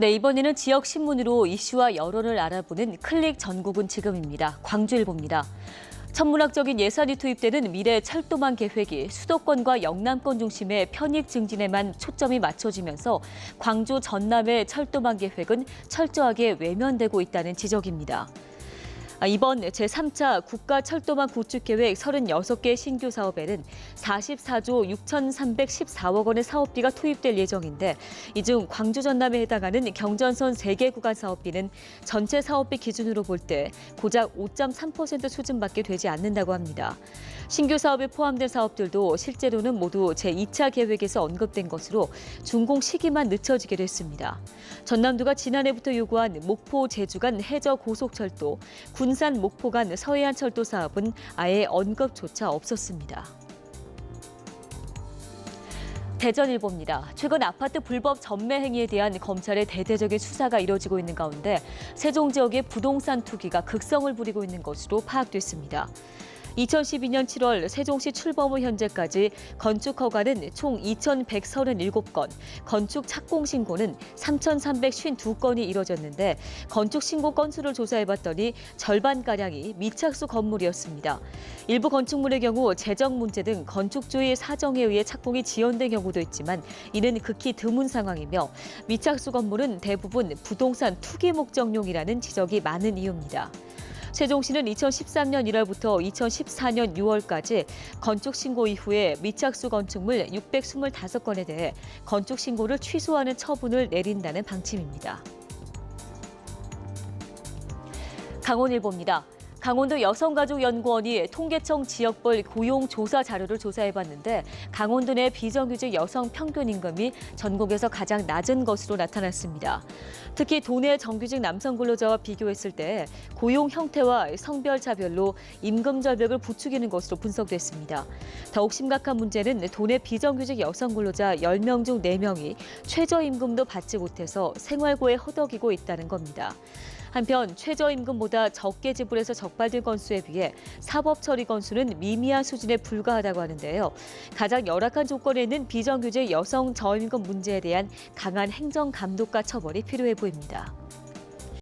네, 이번에는 지역 신문으로 이슈와 여론을 알아보는 클릭 전국은 지금입니다. 광주일보입니다. 천문학적인 예산이 투입되는 미래 철도망 계획이 수도권과 영남권 중심의 편익 증진에만 초점이 맞춰지면서 광주 전남의 철도망 계획은 철저하게 외면되고 있다는 지적입니다. 아, 이번 제3차 국가 철도망 구축 계획 36개 신규 사업에는 44조 6,314억 원의 사업비가 투입될 예정인데 이 중 광주 전남에 해당하는 경전선 3개 구간 사업비는 전체 사업비 기준으로 볼 때 고작 5.3% 수준밖에 되지 않는다고 합니다. 신규 사업에 포함된 사업들도 실제로는 모두 제2차 계획에서 언급된 것으로 준공 시기만 늦춰지게 됐습니다. 전남도가 지난해부터 요구한 목포 제주 간 해저 고속철도, 군산 목포 간 서해안 철도 사업은 아예 언급조차 없었습니다. 대전일보입니다. 최근 아파트 불법 전매 행위에 대한 검찰의 대대적인 수사가 이뤄지고 있는 가운데 세종 지역의 부동산 투기가 극성을 부리고 있는 것으로 파악됐습니다. 2012년 7월 세종시 출범 후 현재까지 건축 허가는 총 2,137건, 건축 착공 신고는 3,352건이 이뤄졌는데 건축 신고 건수를 조사해봤더니 절반가량이 미착수 건물이었습니다. 일부 건축물의 경우 재정 문제 등 건축주의 사정에 의해 착공이 지연된 경우도 있지만 이는 극히 드문 상황이며 미착수 건물은 대부분 부동산 투기 목적용이라는 지적이 많은 이유입니다. 세종시는 2013년 1월부터 2014년 6월까지 건축 신고 이후에 미착수 건축물 625건에 대해 건축 신고를 취소하는 처분을 내린다는 방침입니다. 강원일보입니다. 강원도 여성가족연구원이 통계청 지역별 고용 조사 자료를 조사해봤는데 강원도 내 비정규직 여성 평균 임금이 전국에서 가장 낮은 것으로 나타났습니다. 특히 도내 정규직 남성 근로자와 비교했을 때 고용 형태와 성별 차별로 임금 절벽을 부추기는 것으로 분석됐습니다. 더욱 심각한 문제는 도내 비정규직 여성 근로자 10명 중 4명이 최저임금도 받지 못해서 생활고에 허덕이고 있다는 겁니다. 한편 최저임금보다 적게 지불해서 적발된 건수에 비해 사법 처리 건수는 미미한 수준에 불과하다고 하는데요. 가장 열악한 조건에 있는 비정규직 여성 저임금 문제에 대한 강한 행정 감독과 처벌이 필요해 보입니다.